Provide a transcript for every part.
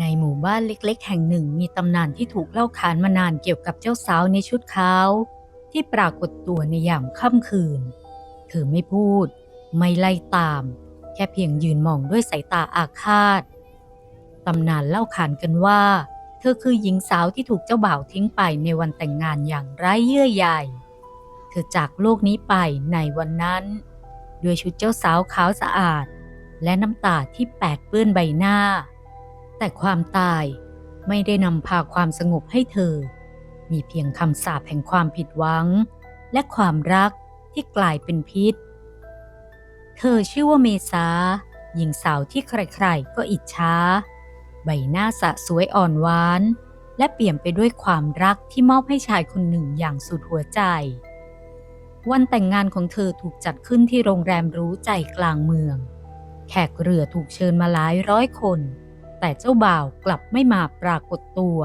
ในหมู่บ้านเล็ก ๆ แห่งหนึ่งมีตำนานที่ถูกเล่าขานมานานเกี่ยวกับเจ้าสาวในชุดขาว ที่ปรากฏตัวในยามค่ำคืน เธอไม่พูด ไม่ไล่ตาม แค่เพียงยืนมองด้วยสายตาอาฆาต ตำนานเล่าขานกันว่า เธอคือหญิงสาวที่ถูกเจ้าบ่าวทิ้งไปในวันแต่งงานอย่างไร้เยื่อใยเธอจากโลกนี้ไปในวันนั้น ด้วยชุดเจ้าสาวขาวสะอาด และน้ำตาที่แปดเปื้อนใบหน้า แต่ความตายไม่ได้นำพาความสงบให้เธอ มีเพียงคำสาปแห่งความผิดหวัง และความรักที่กลายเป็นพิษ เธอชื่อว่าเมษาหญิงสาวที่ใครๆ ก็อิจฉาใบหน้าสะสวยอ่อนหวาน และเปี่ยมไปด้วยความรักที่มอบให้ชายคนหนึ่งอย่างสุดหัวใจ วันแต่งงานของเธอถูกจัดขึ้นที่โรงแรมรู้ใจกลางเมือง แขกเรือถูกเชิญมาหลายร้อยคน แต่เจ้าบ่าวกลับไม่มาปรากฏตัว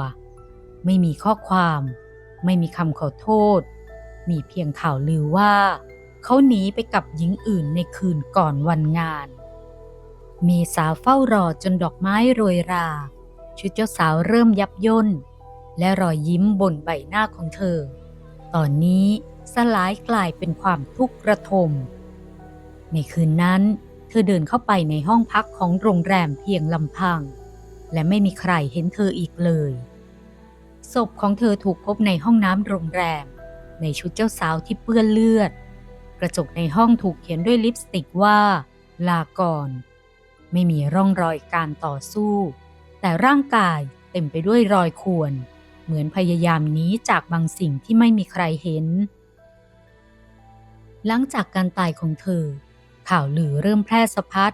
ไม่มีข้อความ ไม่มีคำขอโทษ มีเพียงข่าวลือว่า เขาหนีไปกับหญิงอื่นในคืนก่อนวันงาน เมษาเฝ้ารอจนดอกไม้โรยรา ชุดเจ้าสาวเริ่มยับย่น และรอยยิ้มบนใบหน้าของเธอ ตอนนี้สลายกลายเป็นความทุกข์ระทม ในคืนนั้นเธอเดินเข้าไปในห้องพักของโรงแรมเพียงลำพัง และไม่มีใครเห็นเธออีกเลย ศพของเธอถูกพบในห้องน้ำโรงแรม ในชุดเจ้าสาวที่เปื้อนเลือด กระจกในห้องถูกเขียนด้วยลิปสติกว่า ลาก่อน ไม่มีร่องรอยการต่อสู้ แต่ร่างกายเต็มไปด้วยรอยข่วน เหมือนพยายามหนีจากบางสิ่งที่ไม่มีใครเห็น หลังจากการตายของเธอ ข่าวลือเริ่มแพร่สะพัด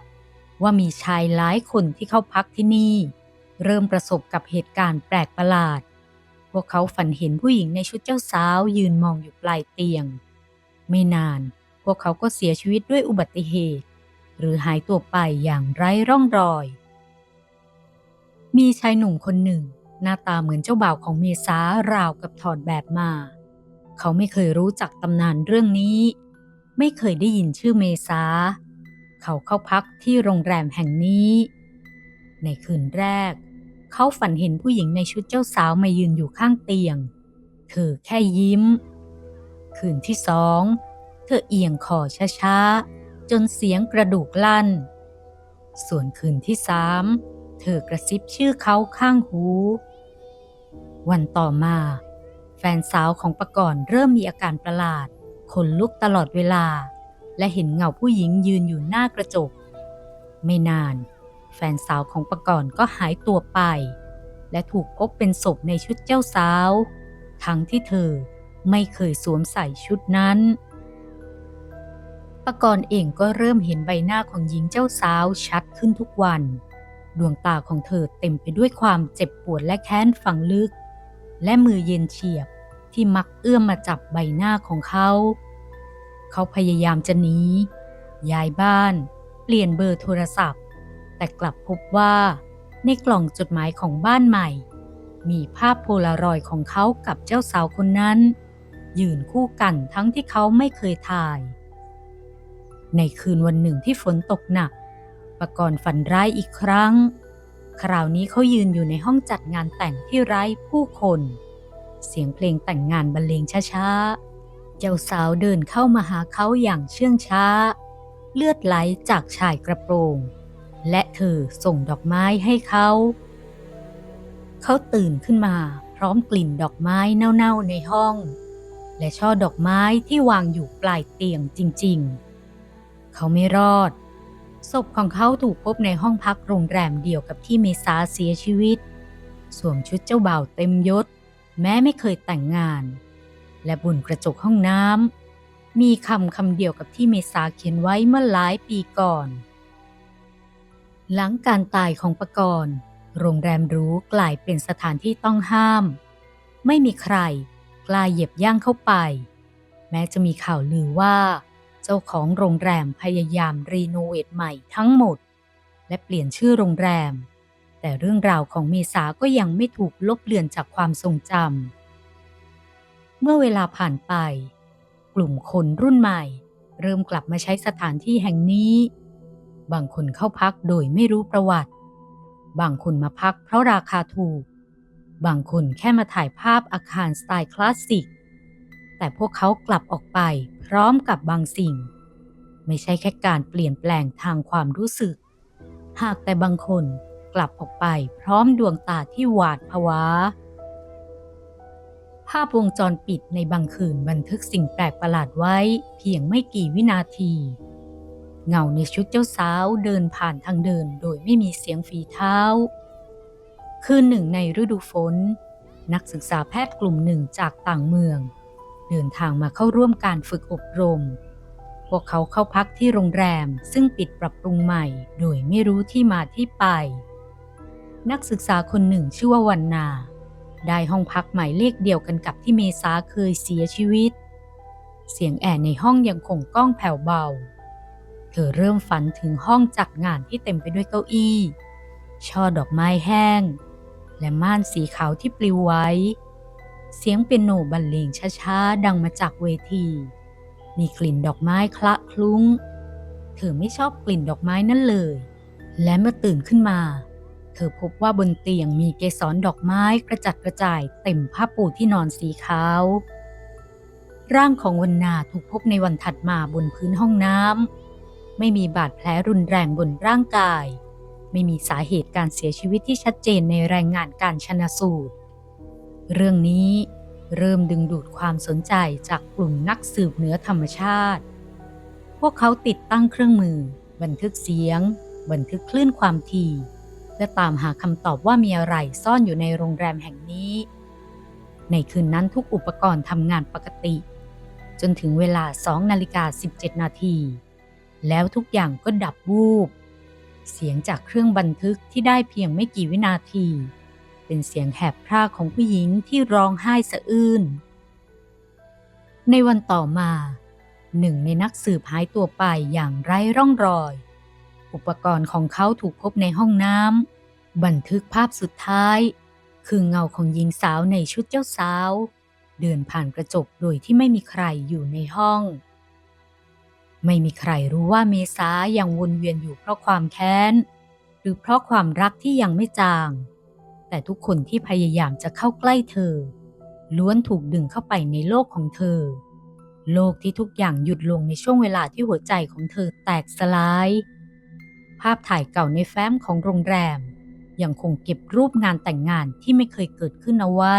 ว่ามีชายหลายคนที่เข้าพักที่นี่ เริ่มประสบกับเหตุการณ์แปลกประหลาด พวกเขาฝันเห็นผู้หญิงในชุดเจ้าสาวยืนมองอยู่ปลายเตียง ไม่นาน พวกเขาก็เสียชีวิตด้วยอุบัติเหตุ หรือหายตัวไปอย่างไร้ร่องรอย มีชายหนุ่มคนหนึ่ง หน้าตาเหมือนเจ้าบ่าวของเมษาราวกับถอดแบบมา เขาไม่เคยรู้จักตำนานเรื่องนี้ ไม่เคยได้ยินชื่อเมษา เขาเข้าพักที่โรงแรมแห่งนี้ ในคืนแรก เขาฝันเห็นผู้หญิงในชุดเจ้าสาวมายืนอยู่ข้างเตียง เธอแค่ยิ้ม คืนที่สอง เธอเอียงคอช้าๆ จนเสียงกระดูกลั่น ส่วนคืนที่สามเธอกระซิบชื่อเขาข้างหู วันต่อมา แฟนสาวของประกรณ์เริ่มมีอาการประหลาด ขนลุกตลอดเวลา และเห็นเงาผู้หญิงยืนอยู่หน้ากระจก ไม่นาน แฟนสาวของปกรณ์ก็หายตัวไป และถูกพบเป็นศพในชุดเจ้าสาว ทั้งที่เธอไม่เคยสวมใส่ชุดนั้นปกรณ์เองก็เริ่มเห็นใบหน้าของหญิงเจ้าสาวชัดขึ้นทุกวัน ดวงตาของเธอเต็มไปด้วยความเจ็บปวดและแค้นฝังลึก และมือเย็นเฉียบที่มักเอื้อมมาจับใบหน้าของเขา เขาพยายามจะหนีย้ายบ้าน เปลี่ยนเบอร์โทรศัพท์ แต่กลับพบว่าในกล่องจดหมายของบ้านใหม่ มีภาพโพลารอยด์ของเขากับเจ้าสาวคนนั้น ยืนคู่กันทั้งที่เขาไม่เคยถ่าย ในคืนวันหนึ่งที่ฝนตกหนักปกรณ์ฝันร้ายอีกครั้ง คราวนี้เขายืนอยู่ในห้องจัดงานแต่งที่ไร้ผู้คน เสียงเพลงแต่งงานบรรเลงช้าๆ เจ้าสาวเดินเข้ามาหาเขาอย่างเชื่องช้า เลือดไหลจากชายกระโปรง และเธอส่งดอกไม้ให้เขา เขาตื่นขึ้นมาพร้อมกลิ่นดอกไม้เน่าๆในห้อง และช่อดอกไม้ที่วางอยู่ปลายเตียงจริงๆ เขาไม่รอด ศพของเขาถูกพบในห้องพักโรงแรมเดียวกับที่เมษาเสียชีวิต สวมชุดเจ้าบ่าวเต็มยศ แม้ไม่เคยแต่งงาน และบนกระจกห้องน้ำมีคำคำเดียวกับที่เมษาเขียนไว้เมื่อหลายปีก่อน หลังการตายของปกรณ์ โรงแรมรู้กลายเป็นสถานที่ต้องห้าม ไม่มีใครกล้าเหยียบย่างเข้าไป แม้จะมีข่าวลือว่า เจ้าของโรงแรมพยายามรีโนเวทใหม่ทั้งหมด และเปลี่ยนชื่อโรงแรม แต่เรื่องราวของเมษาก็ยังไม่ถูกลบเลือนจากความทรงจำเมื่อเวลาผ่านไป กลุ่มคนรุ่นใหม่ เริ่มกลับมาใช้สถานที่แห่งนี้ บางคนเข้าพักโดยไม่รู้ประวัติ บางคนมาพักเพราะราคาถูก บางคนแค่มาถ่ายภาพอาคารสไตล์คลาสสิก แต่พวกเขากลับออกไปพร้อมกับบางสิ่ง ไม่ใช่แค่การเปลี่ยนแปลงทางความรู้สึก หากแต่บางคนกลับออกไปพร้อมดวงตาที่หวาดผวา ภาพวงจรปิดในบางคืนบันทึกสิ่งแปลกประหลาดไว้เพียงไม่กี่วินาที เงาในชุดเจ้าสาวเดินผ่านทางเดินโดยไม่มีเสียงฝีเท้า คืนหนึ่งในฤดูฝน นักศึกษาแพทย์กลุ่มหนึ่งจากต่างเมือง เดินทางมาเข้าร่วมการฝึกอบรม พวกเขาเข้าพักที่โรงแรมซึ่งปิดปรับปรุงใหม่โดยไม่รู้ที่มาที่ไป นักศึกษาคนหนึ่งชื่อว่าวันนา ได้ห้องพักหมายเลขเดียวกันกับที่เมษาเคยเสียชีวิต เสียงแอร์ในห้องยังคงก้องแผ่วเบา เธอเริ่มฝันถึงห้องจัดงานที่เต็มไปด้วยเก้าอี้ ช่อดอกไม้แห้ง และม่านสีขาวที่ปลิวไว้ เสียงเปียโนบรรเลงช้าๆ ดังมาจากเวที มีกลิ่นดอกไม้คละคลุ้ง เธอไม่ชอบกลิ่นดอกไม้นั่นเลย และเมื่อตื่นขึ้นมา เธอพบว่าบนเตียงมีเกสรดอกไม้กระจัดกระจายเต็มผ้าปูที่นอนสีขาว ร่างของวันนาถูกพบในวันถัดมาบนพื้นห้องน้ำ ไม่มีบาดแผลรุนแรงบนร่างกาย ไม่มีสาเหตุการเสียชีวิตที่ชัดเจนในรายงานการชนะสูตร เรื่องนี้เริ่มดึงดูดความสนใจจากกลุ่มนักสืบเหนือธรรมชาติ พวกเขาติดตั้งเครื่องมือ บันทึกเสียง บันทึกคลื่นความถี่และตามหาคำตอบว่ามีอะไรซ่อนอยู่ในโรงแรมแห่งนี้ ในคืนนั้นทุกอุปกรณ์ทำงานปกติ จนถึงเวลา 2 นาฬิกา 17 นาที แล้วทุกอย่างก็ดับวูบ เสียงจากเครื่องบันทึกที่ได้เพียงไม่กี่วินาที เป็นเสียงแหบพร่าของผู้หญิงที่ร้องไห้สะอื้น ในวันต่อมา หนึ่งในนักสืบหายตัวไปอย่างไร้ร่องรอย อุปกรณ์ของเขาถูกพบในห้องน้ำบันทึกภาพสุดท้าย คือเงาของหญิงสาวในชุดเจ้าสาว เดินผ่านกระจกโดยที่ไม่มีใครอยู่ในห้อง ไม่มีใครรู้ว่าเมษายังวนเวียนอยู่เพราะความแค้น หรือเพราะความรักที่ยังไม่จาง แต่ทุกคนที่พยายามจะเข้าใกล้เธอ ล้วนถูกดึงเข้าไปในโลกของเธอ โลกที่ทุกอย่างหยุดลงในช่วงเวลาที่หัวใจของเธอแตกสลาย ภาพถ่ายเก่าในแฟ้มของโรงแรม ยังคงเก็บรูปงานแต่งงานที่ไม่เคยเกิดขึ้นเอาไว้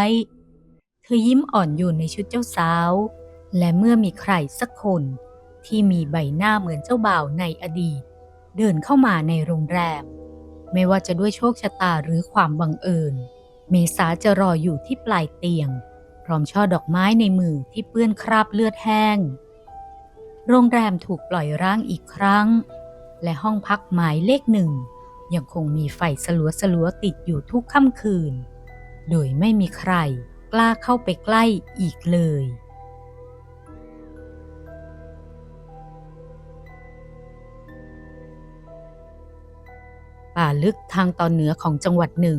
เธอยิ้มอ่อนโยนในชุดเจ้าสาว และเมื่อมีใครสักคน ที่มีใบหน้าเหมือนเจ้าบ่าวในอดีต เดินเข้ามาในโรงแรม ไม่ว่าจะด้วยโชคชะตาหรือความบังเอิญ เมษาจะรออยู่ที่ปลายเตียง พร้อมช่อดอกไม้ในมือที่เปื้อนคราบเลือดแห้ง โรงแรมถูกปล่อยร้างอีกครั้ง และห้องพักหมายเลขหนึ่งยังคงมีไฟสลัวสลัวติดอยู่ทุกค่ำคืน โดยไม่มีใครกล้าเข้าไปใกล้อีกเลย ป่าลึกทางตอนเหนือของจังหวัดหนึ่ง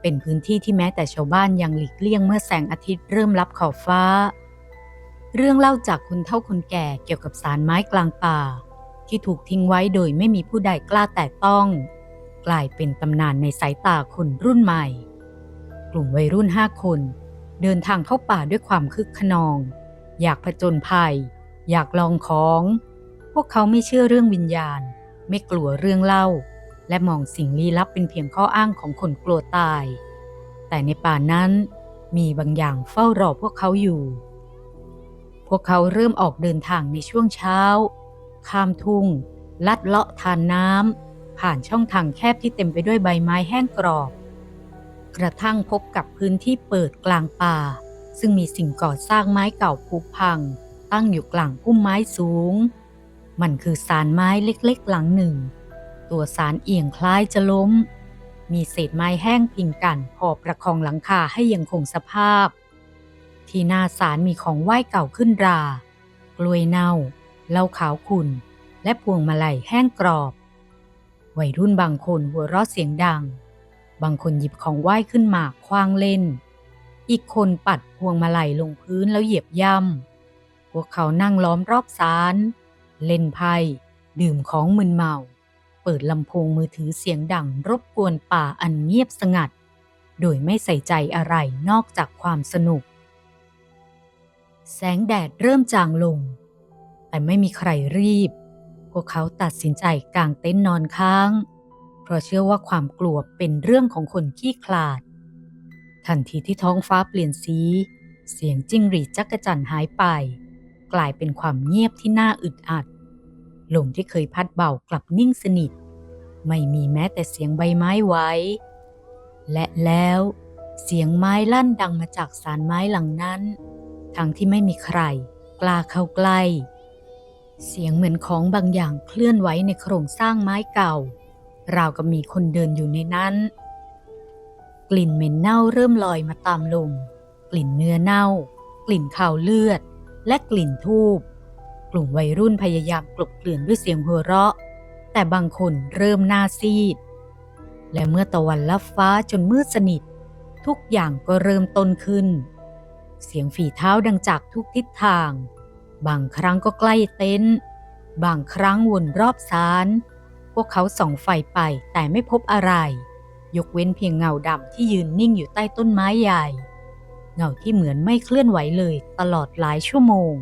เป็นพื้นที่ที่แม้แต่ชาวบ้านยังหลีกเลี่ยงเมื่อแสงอาทิตย์เริ่มลับขอบฟ้า เรื่องเล่าจากคนเฒ่าคนแก่เกี่ยวกับสารไม้กลางป่า ที่ถูกทิ้งไว้โดยไม่มีผู้ใดกล้าแตะต้อง กลายเป็นตำนานในสายตาคนรุ่นใหม่ กลุ่มวัยรุ่นห้าคน เดินทางเข้าป่าด้วยความคึกขนอง อยากผจญภัย อยากลองของ พวกเขาไม่เชื่อเรื่องวิญญาณ ไม่กลัวเรื่องเล่า และมองสิ่งลี้ลับเป็นเพียงข้ออ้างของคนกลัวตาย แต่ในป่านั้นมีบางอย่างเฝ้ารอพวกเขาอยู่ พวกเขาเริ่มออกเดินทางในช่วงเช้า ข้ามทุ่ง ลัดเลาะทานน้ำ ผ่านช่องทางแคบที่เต็มไปด้วยใบไม้แห้งกรอบ กระทั่งพบกับพื้นที่เปิดกลางป่า ซึ่งมีสิ่งก่อสร้างไม้เก่าผุพัง ตั้งอยู่กลางพุ่มไม้สูง มันคือสารไม้เล็กๆหลังหนึ่ง ตัวสารเอียงคล้ายจะล้ม มีเศษไม้แห้งพิงกันพอประคองหลังคาให้ยังคงสภาพ ที่หน้าสารมีของไหว้เก่าขึ้นรา กล้วยเน่า เหล้าขาวขุ่น และพวงมาลัยแห้งกรอบ วัยรุ่นบางคนหัวเราะเสียงดัง บางคนหยิบของไหว้ขึ้นมาคว้างเล่น อีกคนปัดพวงมาลัยลงพื้นแล้วเหยียบย่ำพวกเขานั่งล้อมรอบศาลเล่นไพ่ดื่มของมึนเมา เปิดลำโพงมือถือเสียงดังรบกวนป่าอันเงียบสงัด โดยไม่ใส่ใจอะไรนอกจากความสนุก แสงแดดเริ่มจางลง แต่ไม่มีใครรีบ พวกเขาตัดสินใจกางเต็นท์นอนค้าง เพราะเชื่อว่าความกลัวเป็นเรื่องของคนขี้คลาด ทันทีที่ท้องฟ้าเปลี่ยนสี เสียงจิ้งหรีดจักรจั่นหายไป กลายเป็นความเงียบที่น่าอึดอัด ลมที่เคยพัดเบากลับนิ่งสนิท ไม่มีแม้แต่เสียงใบไม้ไหวและแล้วเสียงไม้ลั่นดังมาจากสารไม้หลังนั้น ทั้งที่ไม่มีใครกล้าเข้าใกล้ เสียงเหมือนของบางอย่างเคลื่อนไหวในโครงสร้างไม้เก่า ราวกับมีคนเดินอยู่ในนั้น กลิ่นเหม็นเน่าเริ่มลอยมาตามลม กลิ่นเนื้อเน่า กลิ่นข่าวเลือด และกลิ่นทูบ ลุ่มวัยรุ่นพยายามกลบเกลื่อนด้วยเสียงหัวเราะ แต่บางคนเริ่มหน้าซีด และเมื่อตะวันลับฟ้าจนมืดสนิท ทุกอย่างก็เริ่มต้นขึ้น เสียงฝีเท้าดังจากทุกทิศทาง บางครั้งก็ใกล้เต็นท์บางครั้งวนรอบศาลพวกเขาส่องไฟไปแต่ไม่พบอะไร ยกเว้นเพียงเงาดำที่ยืนนิ่งอยู่ใต้ต้นไม้ใหญ่ เงาที่เหมือนไม่เคลื่อนไหวเลยตลอดหลายชั่วโมง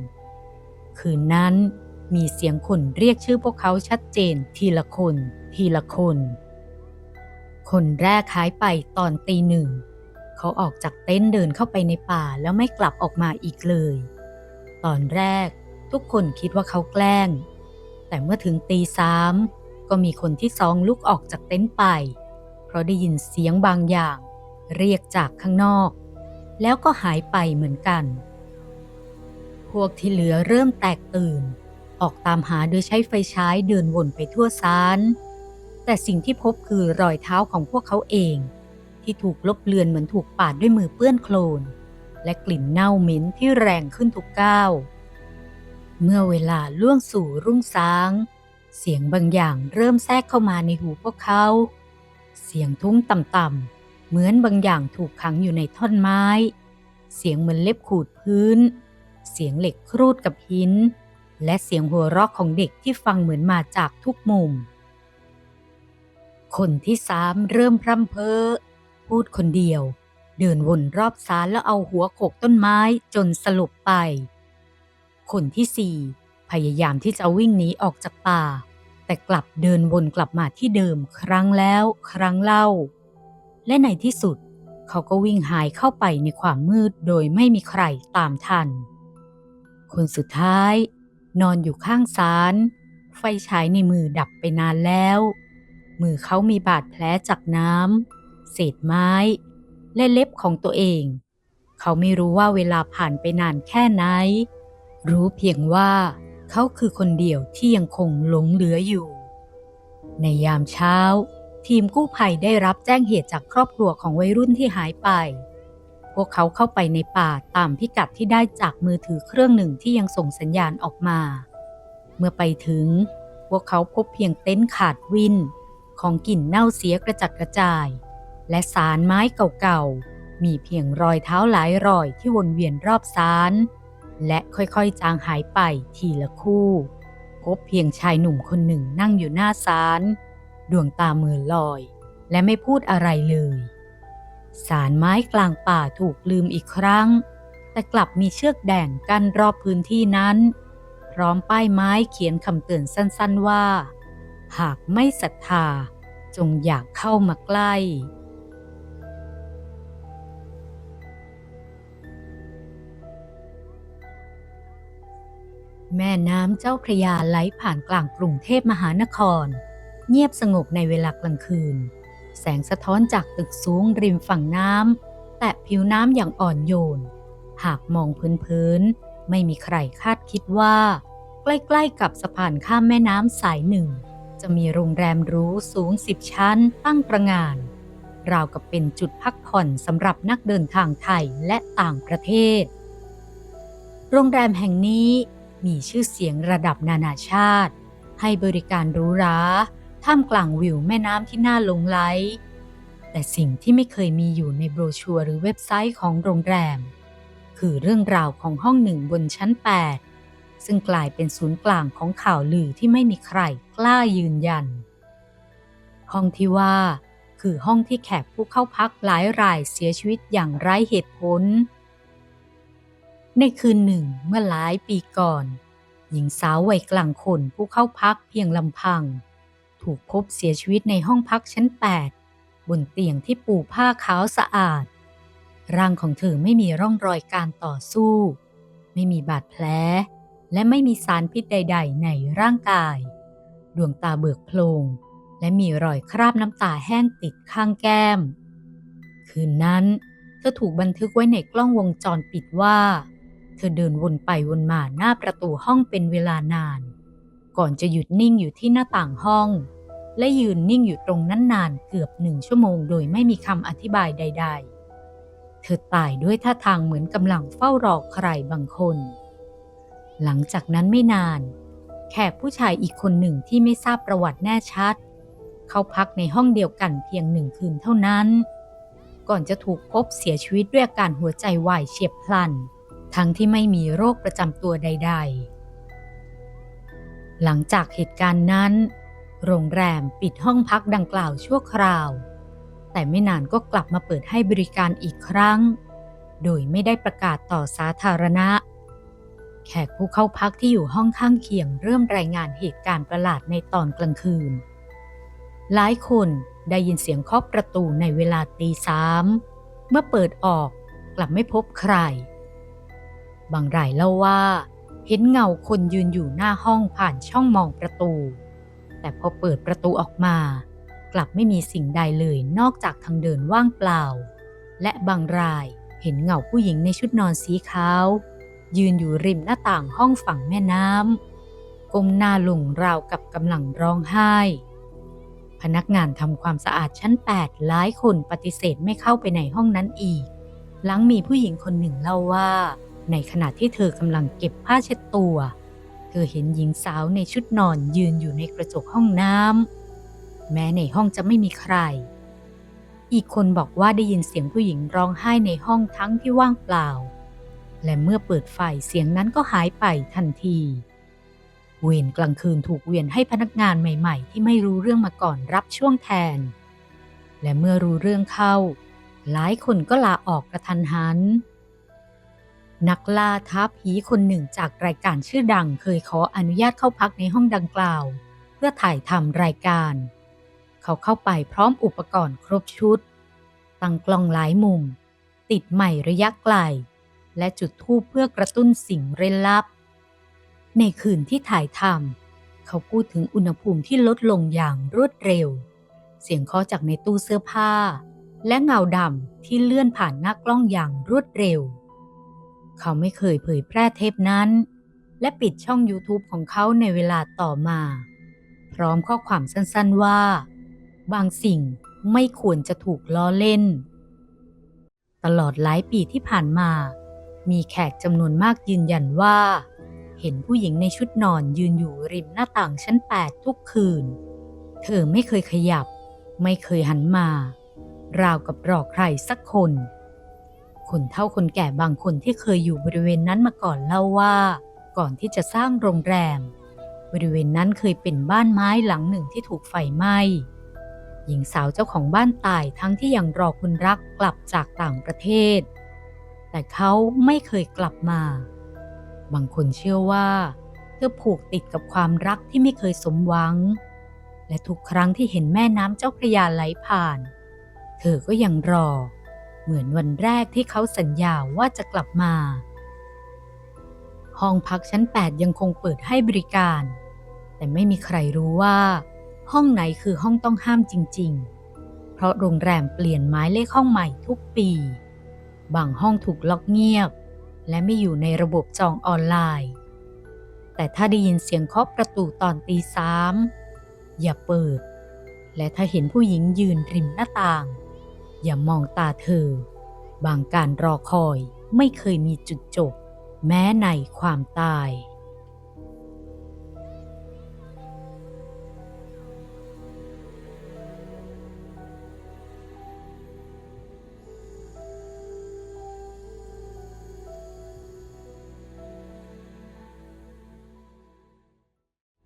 คืนนั้นมีเสียงคนเรียกชื่อพวกเขาชัดเจนทีละคน ทีละคน คนแรกหายไปตอนตีหนึ่ง เขาออกจากเต็นท์เดินเข้าไปในป่าแล้วไม่กลับออกมาอีกเลย ตอนแรกทุกคนคิดว่าเขาแกล้ง แต่เมื่อถึงตีสามก็มีคนที่สองลุกออกจากเต็นท์ไป เพราะได้ยินเสียงบางอย่าง เรียกจากข้างนอก แล้วก็หายไปเหมือนกัน พวกที่เหลือเริ่มแตกตื่น ออกตามหาโดยใช้ไฟฉายเดินวนไปทั่วซานแต่สิ่งที่พบคือรอยเท้าของพวกเขาเอง ที่ถูกลบเลือนเหมือนถูกปาดด้วยมือเปื้อนโคลน และกลิ่นเน่าเหม็นที่แรงขึ้นทุกก้าวเมื่อเวลาล่วงสู่รุ่งสาง เสียงบางอย่างเริ่มแทรกเข้ามาในหูพวกเขา เสียงทุ้งต่ำๆเหมือนบางอย่างถูกขังอยู่ในท่อนไม้ เสียงเหมือนเล็บขูดพื้น เสียงเหล็กครูดกับหิน และเสียงหัวเราะของเด็กที่ฟังเหมือนมาจากทุกมุม คนที่สามเริ่มพร่ำเพ้อ พูดคนเดียว เดินวนรอบศาลแล้วเอาหัวโขกต้นไม้จนสลบไป คนที่สี่พยายามที่จะวิ่งหนีออกจากป่า แต่กลับเดินวนกลับมาที่เดิมครั้งแล้วครั้งเล่า และในที่สุดเขาก็วิ่งหายเข้าไปในความมืดโดยไม่มีใครตามทัน คนสุดท้าย นอนอยู่ข้างศาลไฟฉายในมือดับไปนานแล้ว มือเขามีบาดแผลจากน้ำเศษไม้ และเล็บของตัวเอง เขาไม่รู้ว่าเวลาผ่านไปนานแค่ไหน รู้เพียงว่าเขาคือคนเดียวที่ยังคงหลงเหลืออยู่ ในยามเช้า ทีมกู้ภัยได้รับแจ้งเหตุจากครอบครัวของวัยรุ่นที่หายไป พวกเขาเข้าไปในป่าตามพิกัดที่ได้จากมือถือเครื่องหนึ่งที่ยังส่งสัญญาณออกมา เมื่อไปถึง พวกเขาพบเพียงเต็นท์ขาดวิน ของกลิ่นเน่าเสียกระจัดกระจาย และสารไม้เก่าๆ มีเพียงรอยเท้าหลายรอยที่วนเวียนรอบสาร และค่อยๆ จางหายไปทีละคู่ พบเพียงชายหนุ่มคนหนึ่งนั่งอยู่หน้าศาลดวงตามือลอย และไม่พูดอะไรเลย สารไม้กลางป่าถูกลืมอีกครั้ง แต่กลับมีเชือกแดงกั้นรอบพื้นที่นั้น พร้อมป้ายไม้เขียนคำเตือนสั้นๆว่า หากไม่ศรัทธาจงอยากเข้ามาใกล้ แม่น้ำเจ้าพระยาไหลผ่านกลางกรุงเทพมหานคร เงียบสงบในเวลากลางคืน แสงสะท้อนจากตึกสูงริมฝั่งน้ำแตะผิวน้ำอย่างอ่อนโยน หากมองพื้นๆไม่มีใครคาดคิดว่า ใกล้ๆกับสะพานข้ามแม่น้ำสายหนึ่ง จะมีโรงแรมรู้สูงสิบชั้นตั้งประงาน ราวกับเป็นจุดพักผ่อนสำหรับนักเดินทางไทยและต่างประเทศ โรงแรมแห่งนี้มีชื่อเสียงระดับนานาชาติ ให้บริการหรูหรา ท่ามกลางวิวแม่น้ำที่น่าหลงไหล แต่สิ่งที่ไม่เคยมีอยู่ในโบรชัวร์หรือเว็บไซต์ของโรงแรม คือเรื่องราวของห้องหนึ่งบนชั้น 8 ซึ่งกลายเป็นศูนย์กลางของข่าวลือที่ไม่มีใครกล้ายืนยัน ห้องที่ว่าคือห้องที่แขกผู้เข้าพักหลายรายเสียชีวิตอย่างไร้เหตุผล ในคืนหนึ่งเมื่อหลายปีก่อน หญิงสาววัยกลางคนผู้เข้าพักเพียงลำพัง ถูกพบเสียชีวิตในห้องพักชั้น 8 บนเตียงที่ปูผ้าขาวสะอาด ร่างของเธอไม่มีร่องรอยการต่อสู้ ไม่มีบาดแผล และไม่มีสารพิษใด ๆ ในร่างกาย ดวงตาเบิกโพลงและมีรอยคราบน้ำตาแห้งติดข้างแก้ม คืนนั้นเธอถูกบันทึกไว้ในกล้องวงจรปิดว่า เธอเดินวนไปวนมาหน้าประตูห้องเป็นเวลานาน ก่อนจะหยุดนิ่งอยู่ที่หน้าต่างห้อง และยืนนิ่งอยู่ตรงนั้นนานเกือบหนึ่งชั่วโมงโดยไม่มีคำอธิบายใด ๆ เธอตายด้วยท่าทางเหมือนกำลังเฝ้ารอใครบางคน หลังจากนั้นไม่นาน แขกผู้ชายอีกคนหนึ่งที่ไม่ทราบประวัติแน่ชัด เขาพักในห้องเดียวกันเพียงหนึ่งคืนเท่านั้น ก่อนจะถูกพบเสียชีวิตด้วยอาการหัวใจวายเฉียบพลัน ทั้งที่ไม่มีโรคประจำตัวใด ๆ หลังจากเหตุการณ์นั้น โรงแรมปิดห้องพักดังกล่าวชั่วคราว แต่ไม่นานก็กลับมาเปิดให้บริการอีกครั้ง โดยไม่ได้ประกาศต่อสาธารณะ แขกผู้เข้าพักที่อยู่ห้องข้างเคียงเริ่มรายงานเหตุการณ์ประหลาดในตอนกลางคืน หลายคนได้ยินเสียงเคาะประตูในเวลาตีสามเมื่อเปิดออกกลับไม่พบใคร บางรายเล่าว่า เห็นเงาคนยืนอยู่หน้าห้องผ่านช่องมองประตู แต่พอเปิดประตูออกมา กลับไม่มีสิ่งใดเลยนอกจากทางเดินว่างเปล่า และบางรายเห็นเงาผู้หญิงในชุดนอนสีขาว ยืนอยู่ริมหน้าต่างห้องฝั่งแม่น้ำก้มหน้าลงราวกับกำลังร้องไห้ พนักงานทำความสะอาดชั้น 8 หลายคนปฏิเสธไม่เข้าไปในห้องนั้นอีก หลังมีผู้หญิงคนหนึ่งเล่าว่า ในขณะที่เธอกำลังเก็บผ้าเช็ดตัว ธอเห็นหญิงสาวในชุดนอนยืนอยู่ในกระจกห้องน้ำแม้ในห้องจะไม่มีใคร อีกคนบอกว่าได้ยินเสียงผู้หญิงร้องไห้ในห้องทั้งที่ว่างเปล่า และเมื่อเปิดไฟเสียงนั้นก็หายไปทันที เวรกลางคืนถูกเวียนให้พนักงานใหม่ๆ ที่ไม่รู้เรื่องมาก่อนรับช่วงแทน และเมื่อรู้เรื่องเข้า หลายคนก็ลาออกกระทันหัน นักล่าท้าผีคนหนึ่งจากรายการชื่อดังเคยขออนุญาตเข้าพักในห้องดังกล่าว เพื่อถ่ายทำรายการ เขาเข้าไปพร้อมอุปกรณ์ครบชุด ตั้งกล้องหลายมุม ติดใหม่ระยะไกล และจุดธูปเพื่อกระตุ้นสิ่งเร้นลับ ในคืนที่ถ่ายทำเขาพูดถึงอุณหภูมิที่ลดลงอย่างรวดเร็ว เสียงเคาะจากในตู้เสื้อผ้า และเงาดำที่เลื่อนผ่านหน้ากล้องอย่างรวดเร็ว เขาไม่เคยเผยแพร่เทปนั้น และปิดช่อง YouTube ของเขาในเวลาต่อมา พร้อมข้อความสั้นๆว่า บางสิ่งไม่ควรจะถูกล้อเล่น ตลอดหลายปีที่ผ่านมา มีแขกจำนวนมากยืนยันว่า เห็นผู้หญิงในชุดนอนยืนอยู่ริมหน้าต่างชั้น 8 ทุกคืน เธอไม่เคยขยับ ไม่เคยหันมา ราวกับรอใครสักคน คนเท่าคนแก่บางคนที่เคยอยู่บริเวณนั้นมาก่อนเล่าว่า ก่อนที่จะสร้างโรงแรม บริเวณนั้นเคยเป็นบ้านไม้หลังหนึ่งที่ถูกไฟไหม้หญิงสาวเจ้าของบ้านตายทั้งที่ยังรอคนรักกลับจากต่างประเทศ แต่เขาไม่เคยกลับมา บางคนเชื่อว่าเธอผูกติดกับความรักที่ไม่เคยสมหวัง และทุกครั้งที่เห็นแม่น้ำเจ้าพระยาไหลผ่าน เธอก็ยังรอ เหมือนวันแรกที่เขาสัญญาว่าจะกลับมา ห้องพักชั้น 8 ยังคงเปิดให้บริการ แต่ไม่มีใครรู้ว่า ห้องไหนคือห้องต้องห้ามจริง ๆ เพราะโรงแรมเปลี่ยนหมายเลขห้องใหม่ทุกปี บางห้องถูกล็อกเงียบ และไม่อยู่ในระบบจองออนไลน์ แต่ถ้าได้ยินเสียงเคาะประตูตอนตีสามอย่าเปิด และถ้าเห็นผู้หญิงยืนริมหน้าต่าง อย่ามองตาเธอ บางการรอคอยไม่เคยมีจุดจบ แม้ในความตาย